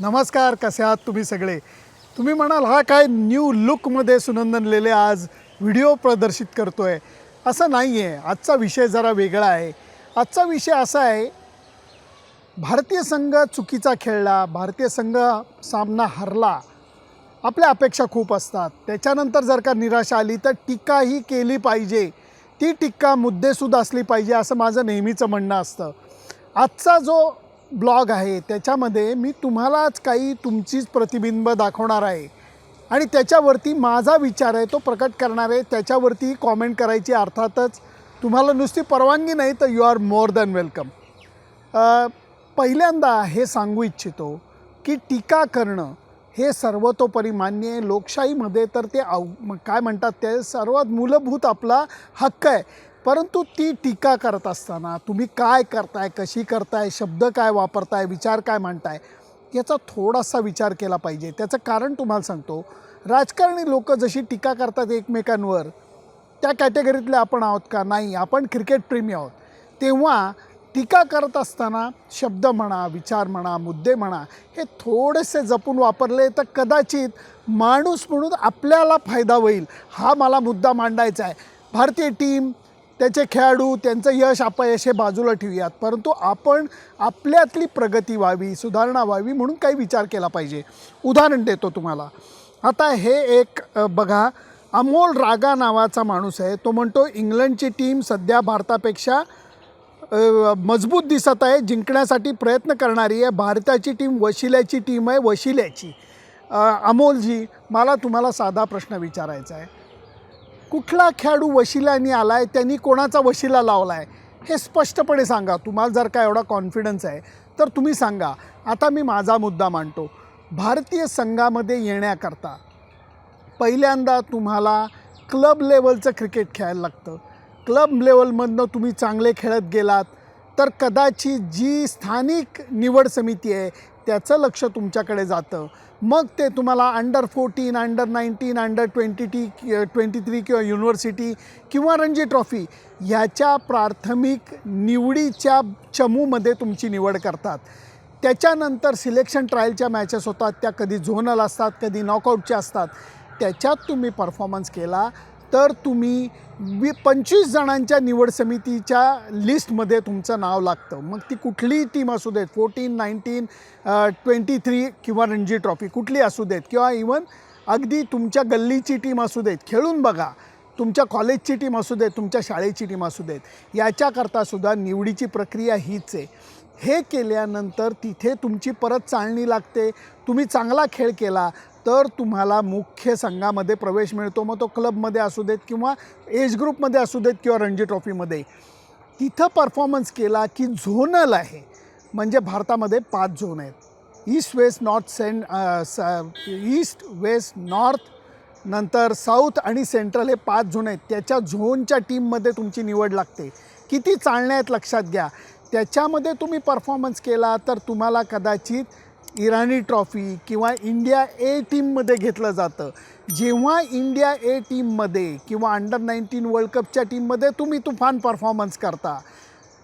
नमस्कार कसे आहात तुम्ही सगळे? तुम्ही म्हणाल हा काय न्यू लुकमध्ये सुनंदन लेले आज व्हिडिओ प्रदर्शित करतो आहे असं नाही आहे आजचा विषय जरा वेगळा आहे. आजचा विषय असा आहे भारतीय संघ चुकीचा खेळला भारतीय संघ सामना हरला. आपल्या अपेक्षा खूप असतात. त्याच्यानंतर जर का निराशा आली तर टीकाही केली पाहिजे. ती टीका मुद्देसुद्धा असली पाहिजे असं माझं नेहमीचं म्हणणं असतं. आजचा जो ब्लॉग आहे त्याच्यामध्ये मी तुम्हालाच काही तुमचीच प्रतिबिंब दाखवणार आहे. आणि त्याच्यावरती माझा विचार आहे तो प्रकट करणार आहे त्याच्यावरती कॉमेंट करायची अर्थातच तुम्हाला नुसती परवानगी नाही तर you are more than welcome पहिल्यांदा हे सांगू इच्छितो की टीका करणं हे सर्वतोपरी मान्य आहे. लोकशाहीमध्ये तर ते आव म- काय म्हणतात ते सर्वात मूलभूत आपला हक्क आहे. परंतु ती टीका करत असताना तुम्ही काय करताय कशी करताय शब्द काय वापरताय विचार काय मांडताय याचा थोडासा विचार केला पाहिजे. त्याचं कारण तुम्हाला सांगतो. राजकारणी लोक जशी टीका करतात एकमेकांवर त्या कॅटेगरीतले आपण आहोत का? नाही आपण क्रिकेट प्रेमी आहोत. तेव्हा टीका करत असताना शब्द म्हणा विचार म्हणा मुद्दे म्हणा हे थोडेसे जपून वापरले तर कदाचित माणूस म्हणून आपल्याला फायदा होईल. हा मला मुद्दा मांडायचा आहे. भारतीय टीम त्याचे खेळाडू त्यांचं यश अपयश हे बाजूला ठेवूयात. परंतु आपण आपल्यातली प्रगती व्हावी सुधारणा व्हावी म्हणून काही विचार केला पाहिजे. उदाहरण देतो तुम्हाला. आता हे एक बघा अमोल रागा नावाचा माणूस आहे. तो म्हणतो इंग्लंडची टीम सध्या भारतापेक्षा मजबूत दिसत आहे जिंकण्यासाठी प्रयत्न करणारी आहे. भारताची टीम वशिल्याची टीम आहे वशिल्याची. अमोलजी मला तुम्हाला साधा प्रश्न विचारायचा आहे. कुठला खेळाडू वशिल्याने आला आहे त्यांनी कोणाचा वशिला लावला आहे हे स्पष्टपणे सांगा. तुम्हाला जर का एवढा कॉन्फिडन्स आहे तर तुम्ही सांगा. आता मी माझा मुद्दा मांडतो. भारतीय संघामध्ये येण्याकरता पहिल्यांदा तुम्हाला क्लब लेवलचं क्रिकेट खेळायला लागतं. क्लब लेवलमधनं तुम्ही चांगले खेळत गेलात तर कदाचित जी स्थानिक निवड समिती आहे त्याचं लक्ष तुमच्याकडे जातं. मग ते तुम्हाला under fourteen under nineteen under twenty T twenty three किंवा युनिव्हर्सिटी किंवा रणजी ट्रॉफी ह्याच्या प्राथमिक निवडीच्या चमूमध्ये तुमची निवड करतात. त्याच्यानंतर सिलेक्शन ट्रायलच्या मॅचेस होतात त्या कधी झोनल असतात कधी नॉकआउटच्या असतात. त्याच्यात तुम्ही परफॉर्मन्स केला. तर तुम्ही वी पंचवीस जणांच्या निवड समितीच्या लिस्टमध्ये तुमचं नाव लागतं. मग ती कुठलीही टीम असू देत फोर्टीन नाईन्टीन ट्वेंटी थ्री किंवा रणजी ट्रॉफी कुठली असू देत किंवा इवन अगदी तुमच्या गल्लीची टीम असू देत खेळून बघा तुमच्या कॉलेजची टीम असू देत तुमच्या शाळेची टीम असू देत याच्याकरता सुद्धा निवडीची प्रक्रिया हीच आहे. हे केल्यानंतर तिथे तुमची परत चालणी लागते तुम्ही चांगला खेळ केला तर तुम्हाला मुख्य संघामध्ये प्रवेश मिळतो. मग तो क्लबमध्ये असू देत किंवा एज ग्रुपमध्ये असू देत किंवा रणजी ट्रॉफीमध्ये. तिथं परफॉर्मन्स केला की झोनल आहे. म्हणजे भारतामध्ये पाच झोन आहेत. East west north cent east west north नंतर साऊथ आणि सेंट्रल हे पाच झोन आहेत. त्याच्या झोनच्या टीममध्ये तुमची निवड लागते. किती चालण्या आहेत लक्षात घ्या. त्याच्यामध्ये तुम्ही परफॉर्मन्स केला तर तुम्हाला कदाचित इराणी ट्रॉफी किंवा इंडिया ए टीममध्ये घेतलं जातं. जेव्हा इंडिया ए टीममध्ये किंवा अंडर नाईन्टीन वर्ल्ड कपच्या टीममध्ये तुम्ही तुफान परफॉर्मन्स करता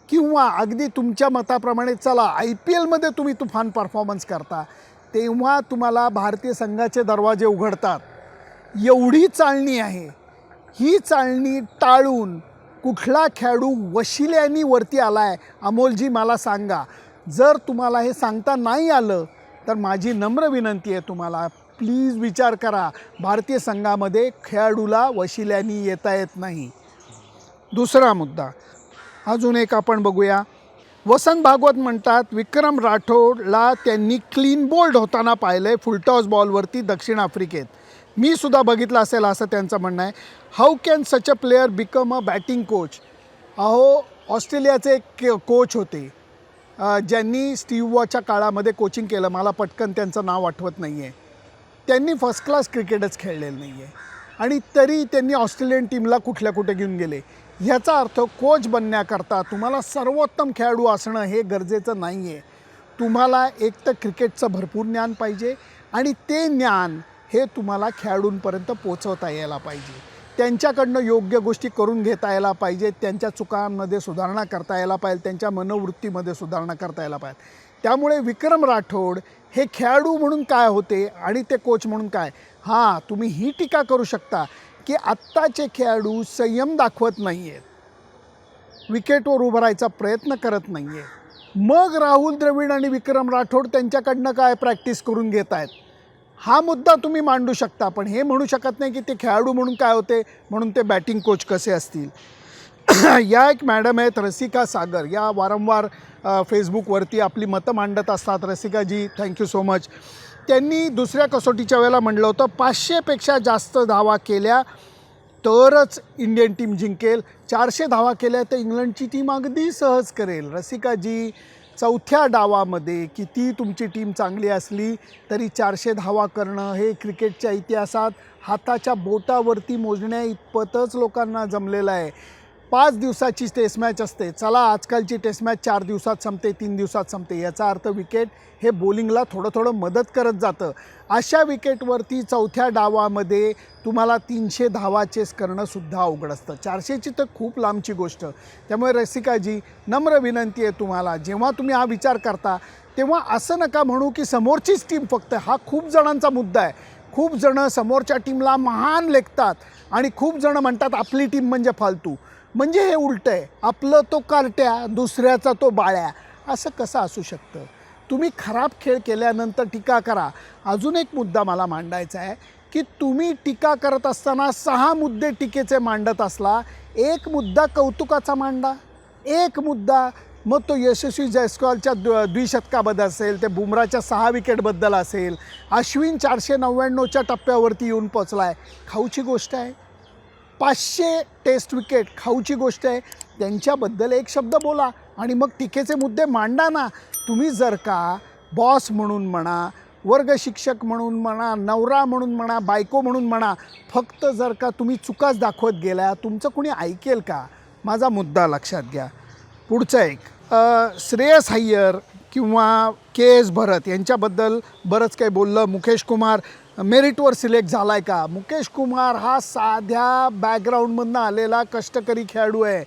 किंवा अगदी तुमच्या मताप्रमाणे चला आय पी एलमध्ये तुम्ही तुफान परफॉर्मन्स करता तेव्हा तुम्हाला भारतीय संघाचे दरवाजे उघडतात. एवढी चालणी आहे. ही चालणी टाळून कुठला खेळाडू वशिल्यानी वरती आला आहे अमोलजी मला सांगा. जर तुम्हाला हे सांगता नाही आलं तर माझी नम्र विनंती आहे तुम्हाला. प्लीज विचार करा. भारतीय संघामध्ये खेळाडूला वशिल्यानी येता येत नाही. दुसरा मुद्दा. अजून एक आपण बघूया. वसंत भागवत म्हणतात विक्रम राठोडला त्यांनी क्लीन बोल्ड होताना पाहिलं आहे फुलटॉस बॉलवरती दक्षिण आफ्रिकेत. मी सुद्धा बघितलं असेल असं त्यांचं म्हणणं आहे. How can such a player become a batting coach अहो ऑस्ट्रेलियाचे एक कोच होते. ज्यांनी स्टीव वॉच्या काळामध्ये कोचिंग केलं मला पटकन त्यांचं नाव आठवत नाही आहे त्यांनी फर्स्ट क्लास क्रिकेटच खेळलेलं नाही आहे आणि तरी त्यांनी ऑस्ट्रेलियन टीमला कुठल्या कुठे घेऊन गेले? ह्याचा अर्थ कोच बनण्याकरता तुम्हाला सर्वोत्तम खेळाडू असणं हे गरजेचं नाही आहे तुम्हाला एक तर क्रिकेटचं भरपूर ज्ञान पाहिजे आणि ते ज्ञान हे तुम्हाला खेळाडूंपर्यंत पोचवता यायला पाहिजे. त्यांच्याकडनं योग्य गोष्टी करून घेता यायला पाहिजे त्यांच्या चुकांमध्ये सुधारणा करता यायला पाहिजे त्यांच्या मनोवृत्तीमध्ये सुधारणा करता यायला पाहिजे. त्यामुळे विक्रम राठोड हे खेळाडू म्हणून काय होते आणि ते कोच म्हणून काय? हां तुम्ही ही टीका करू शकता की आत्ताचे खेळाडू संयम दाखवत नाही आहेत विकेटवर उभं राहायचा प्रयत्न करत नाही आहे मग राहुल द्रविड आणि विक्रम राठोड त्यांच्याकडनं काय प्रॅक्टिस करून घेत आहेत हा मुद्दा तुम्ही मांडू शकता पण हे म्हणू शकत नाही की ते खेळाडू म्हणून काय होते म्हणून ते बॅटिंग कोच कसे असतील. या एक मॅडम आहेत रसिका सागर. या वारंवार फेसबुकवरती आपली मतं मांडत असतात. रसिकाजी थँक्यू सो मच त्यांनी दुसऱ्या कसोटीच्या वेळेला म्हणलं होतं पाचशेपेक्षा जास्त धावा केल्या तरच इंडियन टीम जिंकेल. चारशे धावा केल्या तर इंग्लंडची टीम अगदी सहज करेल. रसिकाजी चौथ्या डावामध्ये किती तुमची टीम चांगली असली तरी चारशे धावा करणं हे क्रिकेटच्या इतिहासात हाताच्या बोटावरती मोजण्या इतपतच लोकांना जमलेलं आहे. पाच दिवसाची टेस्ट मॅच असते. चला आजकालची टेस्ट मॅच चार दिवसात संपते तीन दिवसात संपते. याचा अर्थ विकेट हे बॉलिंगला थोडं थोडं मदत करत जातं. अशा विकेटवरती चौथ्या डावामध्ये तुम्हाला तीनशे धावा चेस करणंसुद्धा अवघड असतं. चारशेची तर खूप लांबची गोष्ट. त्यामुळे रसिकाजी नम्र विनंती आहे तुम्हाला. जेव्हा तुम्ही हा विचार करता तेव्हा असं नका म्हणू की समोरचीच टीम फक्त. हा खूप जणांचा मुद्दा आहे. खूप जणं समोरच्या टीमला महान लेखतात आणि खूप जणं म्हणतात आपली टीम म्हणजे फालतू. म्हणजे हे उलटं आहे. आपलं तो कारट्या दुसऱ्याचा तो बाळ्या. असं कसं असू शकतं? तुम्ही खराब खेळ केल्यानंतर टीका करा. अजून एक मुद्दा मला मांडायचा आहे की तुम्ही टीका करत असताना सहा मुद्दे टीकेचे मांडत असला एक मुद्दा कौतुकाचा मांडा. एक मुद्दा मग तो यशस्वी जयस्वालच्या द्व द्विशतकाबद्दल असेल ते बुमराच्या सहा विकेटबद्दल असेल अश्विन चारशे नव्याण्णवच्या टप्प्यावरती येऊन पोचला आहे खाऊची गोष्ट आहे. पाचशे टेस्ट विकेट खाऊची गोष्ट आहे. त्यांच्याबद्दल एक शब्द बोला आणि मग टीकेचे मुद्दे मांडा ना. तुम्ही जर का बॉस म्हणून म्हणा वर्ग शिक्षक म्हणून म्हणा नवरा म्हणून म्हणा बायको म्हणून म्हणा फक्त जर का तुम्ही चुकाच दाखवत गेल्या तुमचं कुणी ऐकेल का? माझा मुद्दा लक्षात घ्या. पुढचं एक श्रेयस हय्यर किंवा के एस भरत यांच्याबद्दल बरंच काही बोललं. मुकेश कुमार मेरिटवर सिलेक्ट झाला आहे का? मुकेश कुमार हा साध्या बॅकग्राऊंडमधनं आलेला कष्टकरी खेळाडू आहे.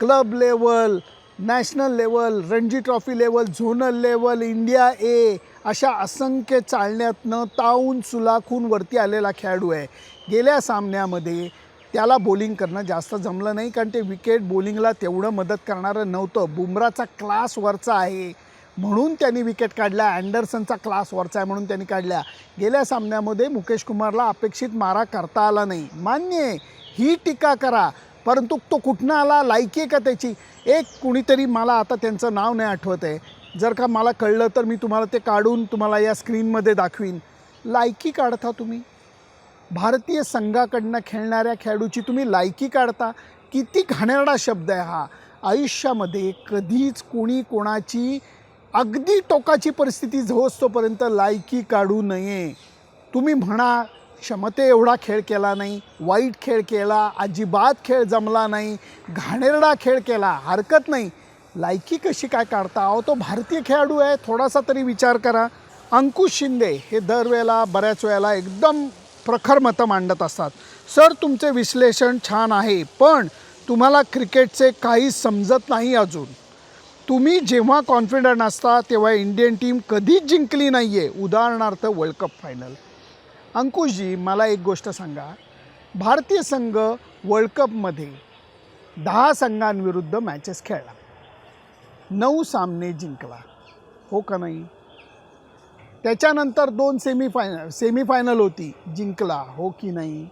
Club level national level Ranji trophy level zonal level India A अशा असंख्य चालण्यातनं ताऊन सुलाखून वरती आलेला खेळाडू आहे. गेल्या सामन्यामध्ये त्याला बॉलिंग करणं जास्त जमलं नाही कारण ते विकेट बॉलिंगला तेवढं मदत करणारं नव्हतं. बुमराचा क्लास वरचा आहे. म्हणून त्यांनी विकेट काढल्या अँडरसनचा क्लास वरचा आहे म्हणून त्यांनी काढल्या गेल्या सामन्यामध्ये मुकेश कुमारला अपेक्षित मारा करता आला नाही. मान्य आहे ही टीका करा. परंतु तो कुठनं आला लायकी आहे का त्याची? एक कुणीतरी मला आता त्यांचं नाव नाही आठवत आहे. जर का मला कळलं तर मी तुम्हाला ते काढून तुम्हाला या स्क्रीनमध्ये दाखवीन. लायकी काढता तुम्ही? भारतीय संघाकडनं खेळणाऱ्या खेळाडूची तुम्ही लायकी काढता? किती घाणेरडा शब्द आहे हा. आयुष्यामध्ये कधीच कोणी कोणाची अगदी टोकाची परिस्थिती झोसतोपर्यंत लायकी काढू नये. तुम्ही म्हणा क्षमते एवढा खेळ केला नाही वाईट खेळ केला अजिबात खेळ जमला नाही घाणेरडा खेळ केला हरकत नाही. लायकी कशी काय काढता? अहो तो भारतीय खेळाडू आहे थोडासा तरी विचार करा. अंकुश शिंदे हे दरवेळेला बऱ्याच वेळेला एकदम प्रखर मतं मांडत असतात. सर तुमचे विश्लेषण छान आहे पण तुम्हाला क्रिकेटचे काही समजत नाही अजून. तुम्ही जेव्हा कॉन्फिडंट असता तेव्हा इंडियन टीम कधीच जिंकली नाही आहे उदाहरणार्थ वर्ल्ड कप फायनल अंकुशजी मला एक गोष्ट सांगा. भारतीय संघ वर्ल्ड कपमध्ये दहा संघांविरुद्ध मॅचेस खेळला. नऊ सामने जिंकला. हो का नाही? त्याच्यानंतर दोन सेमीफायनल सेमीफायनल होती. जिंकला हो की नाही?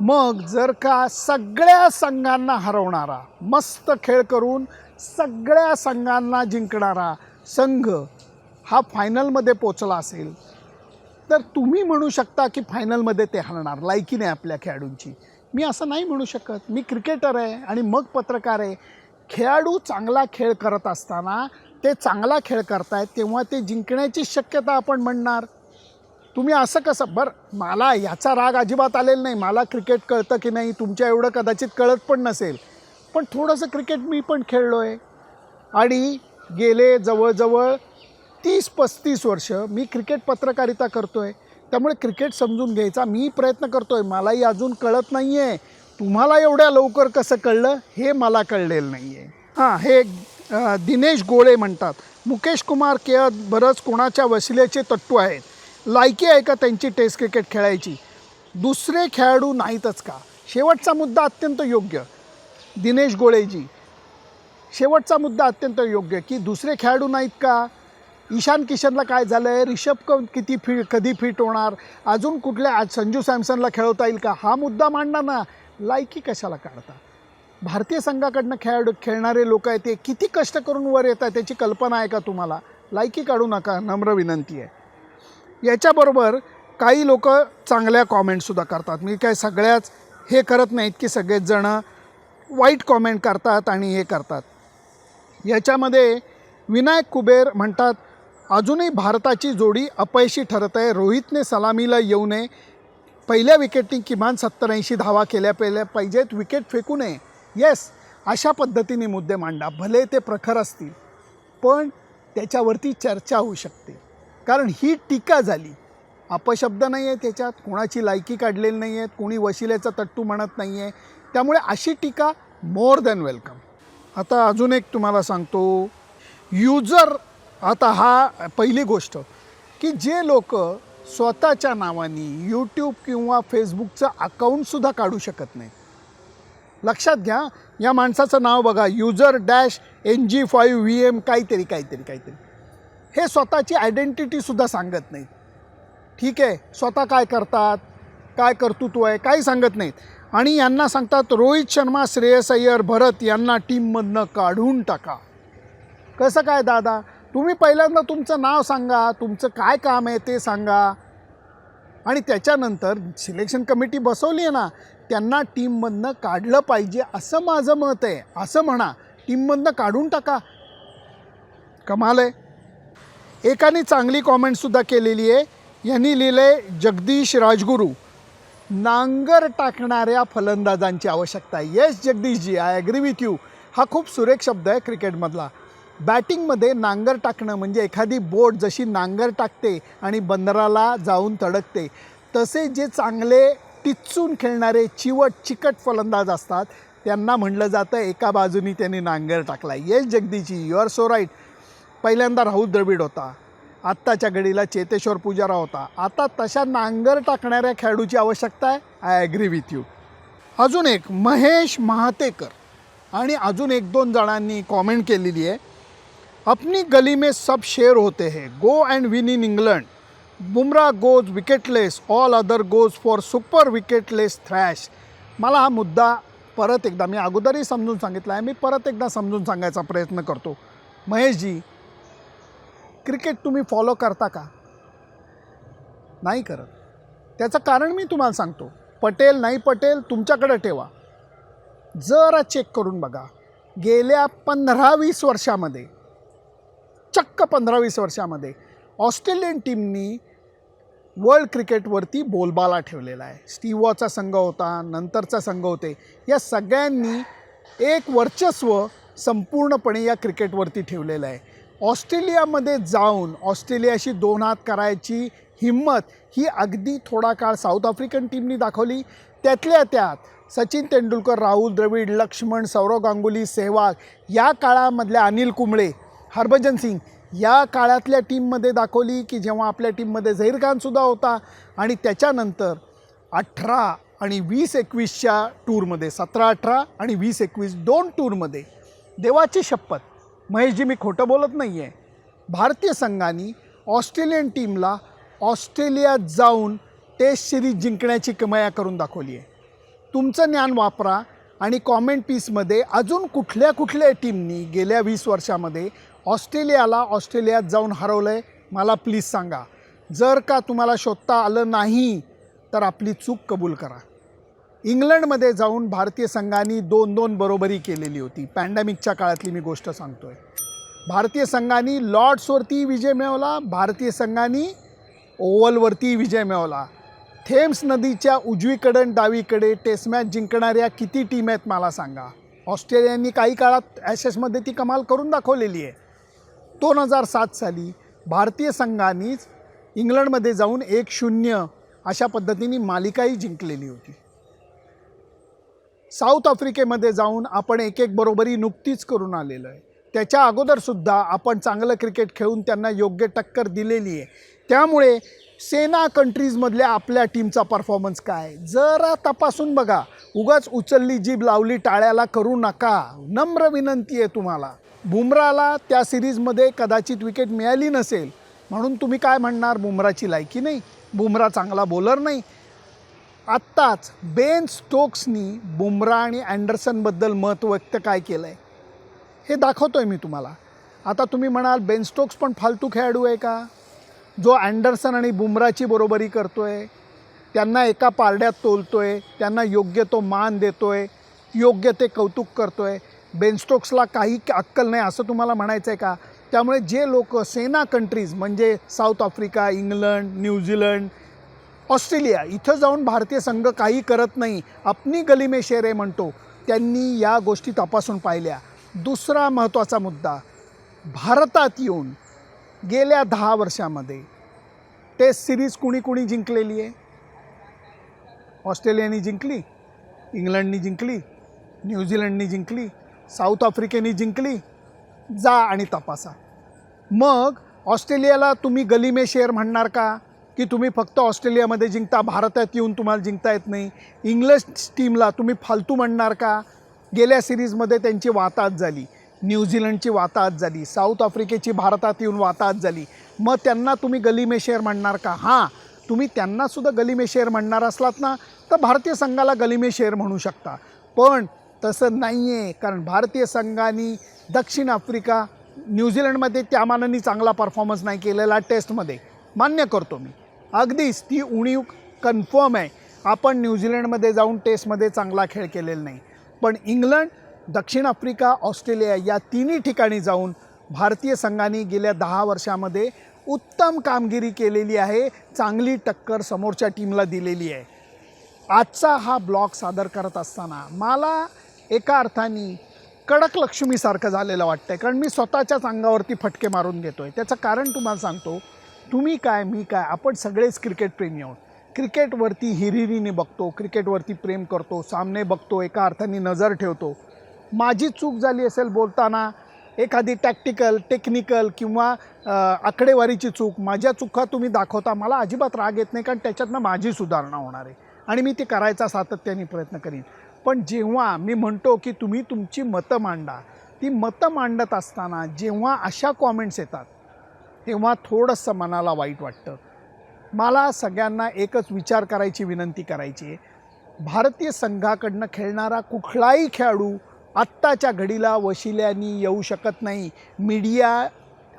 मग जर का सगळ्या संघांना हरवणारा मस्त खेळ करून सगळ्या संघांना जिंकणारा संघ हा फायनलमध्ये पोचला असेल. तर तुम्ही म्हणू शकता की फायनलमध्ये ते हरणार लायकी नाही आपल्या खेळाडूंची. मी असं नाही म्हणू शकत. मी क्रिकेटर आहे आणि मग पत्रकार आहे. खेळाडू चांगला खेळ करत असताना ते चांगला खेळ करतायत तेव्हा ते जिंकण्याची शक्यता आपण म्हणणार. तुम्ही असं कसं बरं मला याचा राग अजिबात आलेला नाही. मला क्रिकेट कळतं की नाही तुमच्या एवढं कदाचित कळत पण नसेल. पण थोडंसं क्रिकेट मी पण खेळलो आहे आणि गेले जवळजवळ तीस पस्तीस वर्ष मी क्रिकेट पत्रकारिता करतो आहे त्यामुळे क्रिकेट समजून घ्यायचा मी प्रयत्न करतो आहे मलाही अजून कळत नाही आहे तुम्हाला एवढ्या लवकर कसं कळलं? हे मला कळलेलं नाही आहे हां हे दिनेश गोळे म्हणतात. मुकेश कुमार केअर बरंच कोणाच्या वसिलेचे तट्टू आहेत? लायकी आहे का त्यांची टेस्ट क्रिकेट खेळायची? दुसरे खेळाडू नाहीतच का? शेवटचा मुद्दा अत्यंत योग्य. दिनेश गोळेजी. शेवटचा मुद्दा अत्यंत योग्य की दुसरे खेळाडू नाहीत का? ईशान किशनला काय झालं आहे रिषभ क किती फिट कधी फिट होणार? अजून कुठल्या आज संजू सॅमसनला खेळवता येईल का? हा मुद्दा मांडणार ना? लायकी कशाला काढता? भारतीय संघाकडनं खेळाडू खेळणारे लोक आहेत ते किती कष्ट करून वर येत आहेत त्याची कल्पना आहे का तुम्हाला? लायकी काढू नका नम्र विनंती आहे. याच्याबरोबर काही लोक चांगल्या कॉमेंटसुद्धा करतात. मी काय सगळ्याच हे करत नाहीत की सगळेच जणं वाईट कॉमेंट करतात आणि हे करतात. याच्यामध्ये विनायक कुबेर म्हणतात अजूनही भारताची जोडी अपयशी ठरत आहे. रोहितने सलामीला येऊ नये. पहिल्या विकेटनी किमान सत्तर ऐंशी धावा केल्या पहिल्या पाहिजेत. विकेट फेकू नये. येस अशा पद्धतीने मुद्दे मांडा. भले ते प्रखर असतील पण त्याच्यावरती चर्चा होऊ शकते. कारण ही टीका झाली. अपशब्द नाही आहे त्याच्यात कोणाची लायकी काढलेली नाही आहेत कोणी वशिलेचा तट्टू म्हणत नाही आहे त्यामुळे अशी टीका मोर दॅन वेलकम. आता अजून एक तुम्हाला सांगतो युजर आता हा पहिली गोष्ट की जे लोक स्वतःच्या नावाने यूट्यूब किंवा फेसबुकचं अकाउंटसुद्धा काढू शकत नाही लक्षात घ्या या माणसाचं नाव बघा user dash N G five V M काहीतरी काहीतरी काहीतरी. हे स्वतःची आयडेंटिटीसुद्धा सांगत नाहीत. ठीक आहे स्वतः काय करतात काय कर्तृत्व आहे काही सांगत नाहीत. आणि यांना सांगतात रोहित शर्मा श्रेयस अय्यर भरत यांना टीममधनं काढून टाका. कसं काय दादा? तुम्ही पहिल्यांदा तुमचं नाव सांगा तुमचं काय काम आहे ते सांगा. आणि त्याच्यानंतर सिलेक्शन कमिटी बसवली आहे ना त्यांना टीममधनं काढलं पाहिजे असं माझं मत आहे. असं म्हणा टीममधनं काढून टाका. कमाल आहे. एकाने चांगली कॉमेंटसुद्धा केलेली आहे. यांनी लिहिलं आहे जगदीश राजगुरू. नांगर टाकणाऱ्या फलंदाजांची आवश्यकता आहे. Yes Jagdishji I agree with you हा खूप सुरेख शब्द आहे क्रिकेटमधला. बॅटिंगमध्ये नांगर टाकणं म्हणजे एखादी बोट जशी नांगर टाकते आणि बंदराला जाऊन तडकते तसे जे चांगले टिचून खेळणारे चिवट चिकट फलंदाज असतात त्यांना म्हटलं जातं एका बाजूनी त्यांनी नांगर टाकला yes Jagdishji you are so right पहिल्यांदा राहुल द्रविड होता. आत्ताच्या घडीला चेतेश्वर पुजारा होता. आता तशा नांगर टाकणाऱ्या खेळाडूची आवश्यकता आहे. आय ॲग्री विथ यू अजून एक महेश महातेकर. आणि अजून एक दोन जणांनी कॉमेंट केलेली आहे. अपनी गली में सब शेर होते हैं. Go and win in England Bumrah goes wicketless all other goes for super wicketless thrash मला हा मुद्दा परत एकदा मी अगोदरही समजून सांगितला आहे. मी परत एकदा समजून सांगायचा प्रयत्न करतो. महेशजी क्रिकेट तुम्ही फॉलो करता का? नाही करत. त्याचं कारण मी तुम्हाला सांगतो. पटेल नाही पटेल तुमच्याकडे ठेवा. जरा चेक करून बघा. गेल्या पंधरा वीस वर्षामध्ये चक्क पंधरा वीस वर्षामध्ये ऑस्ट्रेलियन टीमनी वर्ल्ड क्रिकेटवरती बोलबाला ठेवलेला आहे. स्टीवॉचा संघ होता नंतरचा संघ होते. या सगळ्यांनी एक वर्चस्व संपूर्णपणे या क्रिकेटवरती ठेवलेलं आहे. ऑस्ट्रेलियामध्ये जाऊन ऑस्ट्रेलियाशी दोन हात करायची हिंमत ही अगदी थोडा काळ साऊथ आफ्रिकन टीमनी दाखवली. त्यातल्या त्यात सचिन तेंडुलकर राहुल द्रविड लक्ष्मण सौरव गांगुली सेहवाग या काळामधल्या अनिल कुंबळे हरभजन सिंग या काळातल्या टीममध्ये दाखवली की जेव्हा आपल्या टीममध्ये झहीर खानसुद्धा होता आणि त्याच्यानंतर अठरा आणि वीस एकवीसच्या टूरमध्ये सतरा अठरा आणि वीस एकवीस दोन टूरमध्ये देवाची शपथ महेशजी मी खोटं बोलत नाही आहे भारतीय संघाने ऑस्ट्रेलियन टीमला ऑस्ट्रेलियात जाऊन टेस्ट सिरीज जिंकण्याची कमाया करून दाखवली आहे. तुमचं ज्ञान वापरा आणि कॉमेंट पीसमध्ये अजून कुठल्या कुठल्या टीमनी गेल्या वीस वर्षामध्ये ऑस्ट्रेलियाला ऑस्ट्रेलियात जाऊन हरवलं आहे मला प्लीज सांगा. जर का तुम्हाला शोधता आलं नाही तर आपली चूक कबूल करा. इंग्लंडमध्ये जाऊन भारतीय संघाने दोन दोन बरोबरी केलेली होती. पॅन्डेमिकच्या काळातली मी गोष्ट सांगतो आहे भारतीय संघाने लॉर्ड्सवरती विजय मिळवला. भारतीय संघाने ओव्हलवरती विजय मिळवला. थेम्स नदीच्या उजवीकडे डावीकडे टेस्ट मॅच जिंकणाऱ्या किती टीम आहेत मला सांगा. ऑस्ट्रेलियानी काही काळात ॲशेसमध्ये ती कमाल करून दाखवलेली आहे. दोन हजार सात साली भारतीय संघानेच इंग्लंडमध्ये जाऊन एक शून्य अशा पद्धतीने मालिकाही जिंकलेली होती. साऊथ आफ्रिकेमध्ये जाऊन आपण एक एक बरोबरी नुकतीच करून आलेलो आहे. त्याच्या अगोदरसुद्धा आपण चांगलं क्रिकेट खेळून त्यांना योग्य टक्कर दिलेली आहे. त्यामुळे सेना कंट्रीजमधल्या आपल्या टीमचा परफॉर्मन्स काय? जरा तपासून बघा. उगाच उचलली जीभ लावली टाळ्याला करू नका. नम्र विनंती आहे तुम्हाला. बुमराला त्या सिरीजमध्ये कदाचित विकेट मिळाली नसेल. म्हणून तुम्ही काय म्हणणार? बुमराची लायकी नाही. बुमरा चांगला बॉलर नाही. आत्ताच बेन स्टोक्सनी बुमरा आणि अँडरसनबद्दल मत व्यक्त काय केलं आहे हे दाखवतो आहे मी तुम्हाला. आता तुम्ही म्हणाल बेन स्टोक्स पण फालतू खेळाडू आहे का? जो अँडरसन आणि बुमराची बरोबरी करतो आहे त्यांना एका पारड्यात तोलतो आहे त्यांना योग्य तो मान देतो आहे योग्य ते कौतुक करतो आहे बेन स्टोक्सला काही अक्कल नाही असं तुम्हाला म्हणायचं आहे का? त्यामुळे जे लोक सेना कंट्रीज म्हणजे South Africa England New Zealand Australia इथं जाऊन भारतीय संघ काही करत नाही अपनी गली में शेरे म्हणतो. त्यांनी या गोष्टी तपासून पाहिल्या. दुसरा महत्त्वाचा मुद्दा भारतात येऊन गेल्या दहा वर्षामध्ये टेस्ट सिरीज कुणी कुणी जिंकलेली आहे? ऑस्ट्रेलियाने जिंकली इंग्लंडनी जिंकली न्यूझीलंडनी जिंकली साऊथ आफ्रिकेने जिंकली. जा आणि तपासा. मग ऑस्ट्रेलियाला तुम्ही गलिमे शेअर म्हणणार का? की तुम्ही फक्त ऑस्ट्रेलियामध्ये जिंकता भारतात येऊन तुम्हाला जिंकता येत नाही. इंग्लिश टीमला तुम्ही फालतू म्हणणार का? गेल्या सिरीजमध्ये त्यांची वाताहत झाली. न्यूझीलंडची वाताहत झाली. साऊथ आफ्रिकेची भारतात येऊन वाताहत झाली. मग त्यांना तुम्ही गलिमेशेअर म्हणणार का? हां तुम्ही त्यांनासुद्धा गलिमेशेअर म्हणणार असलात ना तर भारतीय संघाला गलिमेशेअर म्हणू शकता. पण तसं नाही आहे कारण भारतीय संघाने दक्षिण आफ्रिका न्यूझीलंडमध्ये त्या मानाने चांगला परफॉर्मन्स नाही केलेला टेस्टमध्ये मान्य करतो मी. अगदीच ती उणीव कन्फर्म आहे. आपण न्यूझीलंडमध्ये जाऊन टेस्टमध्ये चांगला खेळ केलेला नाही. पण इंग्लंड दक्षिण आफ्रिका ऑस्ट्रेलिया या तिन्ही ठिकाणी जाऊन भारतीय संघाने गेल्या दहा वर्षामध्ये उत्तम कामगिरी केलेली आहे चांगली टक्कर समोरच्या टीमला दिलेली आहे. आजचा हा ब्लॉग सादर करत असताना मला एका अर्थाने कडक लक्ष्मीसारखं झालेलं आहे कारण मी स्वतःच्याच अंगावरती फटके मारून घेतो आहे त्याचं कारण तुम्हाला सांगतो तुम्ही काय मी काय? आपण सगळेच क्रिकेटप्रेमी आहोत. क्रिकेटवरती हिरिरीने बघतो क्रिकेटवरती प्रेम करतो सामने बघतो एका अर्थाने नजर ठेवतो. माझी चूक झाली असेल बोलताना एखादी टॅक्टिकल टेक्निकल किंवा आकडेवारीची चूक माझ्या चुका तुम्ही दाखवता मला अजिबात राग येत नाही कारण त्याच्यातनं माझी सुधारणा होणार आहे. आणि मी ती करायचा सातत्याने प्रयत्न करीन. पण जेव्हा मी म्हणतो की तुम्ही तुमची मतं मांडा ती मतं मांडत असताना जेव्हा अशा कॉमेंट्स येतात तेव्हा थोडंसं मनाला वाईट वाटतं. मला सगळ्यांना एकच विचार करायची विनंती करायची आहे. भारतीय संघाकडनं खेळणारा कुठलाही खेळाडू आत्ताच्या घडीला वशिल्यानी येऊ शकत नाही. मीडिया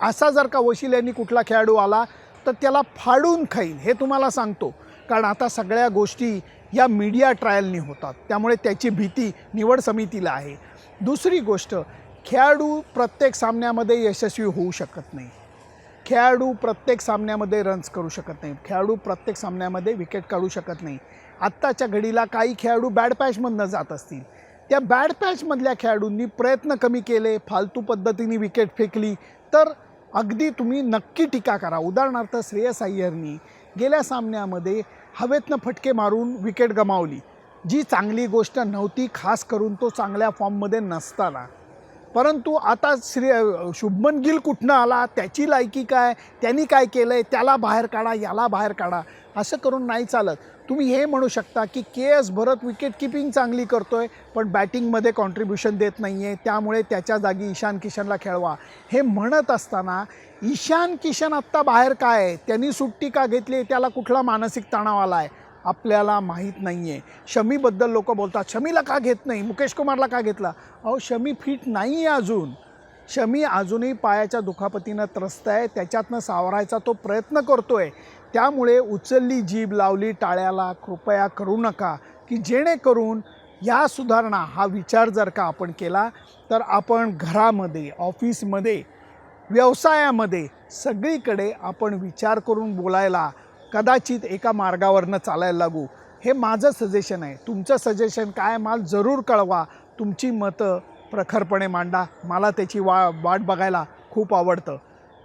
असा जर का वशिल्यानी कुठला खेळाडू आला तर त्याला फाडून खाईल हे तुम्हाला सांगतो. कारण आता सगळ्या गोष्टी या मीडिया ट्रायलनी होतात. त्यामुळे त्याची भीती निवड समितीला आहे. दुसरी गोष्ट खेळाडू प्रत्येक सामन्यामध्ये यशस्वी होऊ शकत नाही. खेळाडू प्रत्येक सामन्यामध्ये रन्स करू शकत नाही खेळाडू प्रत्येक सामन्यामध्ये विकेट काढू शकत नाही. आत्ताच्या घडीला काही खेळाडू बॅड पॅचमधनं जात असतील. त्या बॅड पॅचमधल्या खेळाडूंनी प्रयत्न कमी केले फालतू पद्धतीने विकेट फेकली तर अगदी तुम्ही नक्की टीका करा. उदाहरणार्थ श्रेयस अय्यरनी गेल्या सामन्यामध्ये हवेतनं फटके मारून विकेट गमावली. जी चांगली गोष्ट नव्हती खास करून तो चांगल्या फॉर्ममध्ये नसताना. परंतु आता श्री शुभमन गिल कुठनं आला? त्याची लायकी काय? त्यांनी काय केलं आहे त्याला बाहेर काढा याला बाहेर काढा असं करून नाही चालत. तुम्ही हे म्हणू शकता की K S Bharat wicket keeping चांगली करतो आहे पण बॅटिंगमध्ये कॉन्ट्रीब्युशन देत नाही आहे त्यामुळे त्याच्या जागी ईशान किशनला खेळवा. हे म्हणत असताना ईशान किशन आत्ता बाहेर काय आहे? त्यांनी सुट्टी का घेतली? त्याला कुठला मानसिक तणाव आला आहे आपल्याला माहीत नाही आहे शमीबद्दल लोक बोलतात शमीला का घेत नाही? मुकेश कुमारला का घेतला? अहो शमी फिट नाही आहे अजून. शमी अजूनही पायाच्या दुखापतीनं त्रस्त आहे. त्याच्यातनं सावरायचा तो प्रयत्न करतो आहे त्यामुळे उचलली जीभ लावली टाळ्याला कृपया करू नका की जेणेकरून या सुधारणा हा विचार जर का आपण केला तर आपण घरामध्ये ऑफिसमध्ये व्यवसायामध्ये सगळीकडे आपण विचार करून बोलायला कदाचित एका मार्गावरनं चालायला लागू. हे माझं सजेशन आहे. तुमचं सजेशन काय मला जरूर कळवा. तुमची मतं प्रखरपणे मांडा. मला त्याची वा वाट बघायला खूप आवडतं.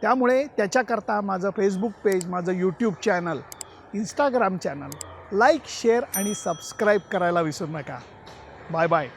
त्यामुळे त्याच्याकरता माझं फेसबुक पेज माझं YouTube channel Instagram channel like share आणि सबस्क्राईब करायला विसरू नका. Bye bye